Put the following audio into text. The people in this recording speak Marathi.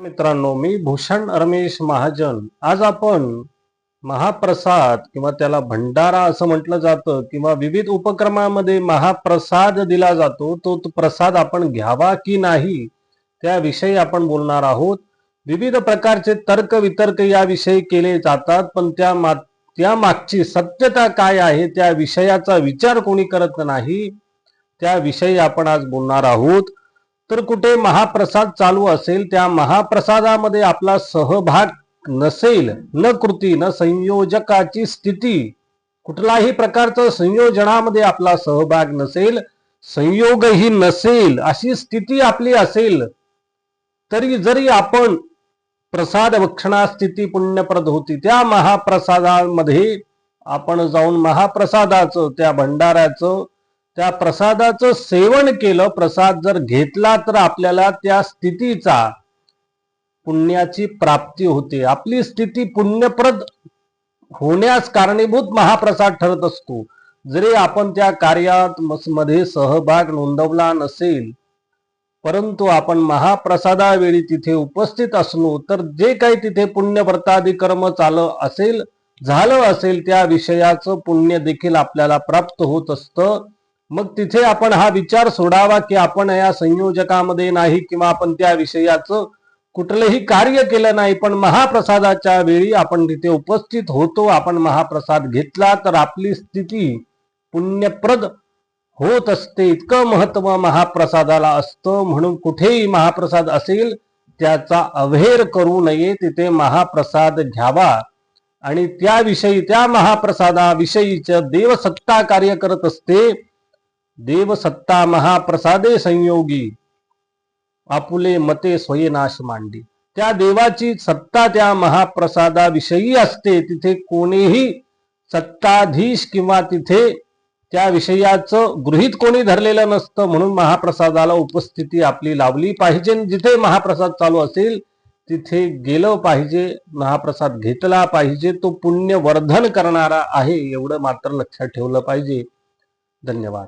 मित्रांनो मी भूषण रमेश महाजन. आज आपण महाप्रसाद किंवा त्याला भंडारा असं म्हटलं जातं किंवा विविध उपक्रमामध्ये महाप्रसाद दिला जातो तो तो प्रसाद आपण घ्यावा की नाही त्याविषयी आपण बोलणार आहोत. विविध प्रकारचे तर्क वितर्क याविषयी केले जातात पण त्या मा त्या मागची सत्यता काय आहे त्या विषयाचा विचार कोणी करत नाही त्याविषयी आपण आज बोलणार आहोत. तर कुठे महाप्रसाद चालू असेल त्या महाप्रसादामध्ये आपला सहभाग नसेल न कृती न संयोजकाची स्थिती कुठलाही प्रकारचं संयोजनामध्ये आपला सहभाग नसेल संयोगही नसेल अशी स्थिती आपली असेल तरी जरी आपण प्रसाद भक्षणा स्थिती पुण्यप्रद होती त्या महाप्रसादामध्ये आपण जाऊन महाप्रसादाचं त्या भंडाऱ्याचं त्या प्रसादाचं सेवन केलं प्रसाद जर घेतला तर आपल्याला त्या स्थितीचा पुण्याची प्राप्ती होते. आपली स्थिती पुण्यप्रद होण्यास कारणीभूत महाप्रसाद ठरत असतो. जरी आपण त्या कार्यात मध्ये सहभाग नोंदवला नसेल परंतु आपण महाप्रसादावेळी तिथे उपस्थित असलो तर जे काही तिथे पुण्यव्रतादी कर्म चाल असेल झालं असेल त्या विषयाचं पुण्य देखील आपल्याला प्राप्त होत असतं. मग तिथे आपण हा विचार सोडावा की आपण या संयोजकामध्ये नाही किंवा आपण त्या विषयाचं कुठलंही कार्य केलं नाही पण महाप्रसादाच्या वेळी आपण तिथे उपस्थित होतो आपण महाप्रसाद घेतला तर आपली स्थिती पुण्यप्रद होत असते. इतकं महत्त्व महाप्रसादाला असतं म्हणून कुठेही महाप्रसाद असेल त्याचा अव्हेर करू नये तिथे महाप्रसाद घ्यावा. आणि त्याविषयी त्या महाप्रसादाविषयीचं देवसत्ता कार्य करत असते देवसत्ता महाप्रसादे संयोगी. आपुले मते स्वयनाश मांडी. त्या देवाची सत्ता त्या महाप्रसादाविषयी असते. तिथे कोणीही सत्ताधीश किंवा तिथे त्या विषयाचं गृहित कोणी धरलेलं नसतं. म्हणून महाप्रसादाला उपस्थिती आपली लावली पाहिजे. जिथे महाप्रसाद चालू असेल तिथे गेलं पाहिजे महाप्रसाद घेतला पाहिजे. तो पुण्यवर्धन करणारा आहे एवढं मात्र लक्षात ठेवलं पाहिजे. धन्यवाद.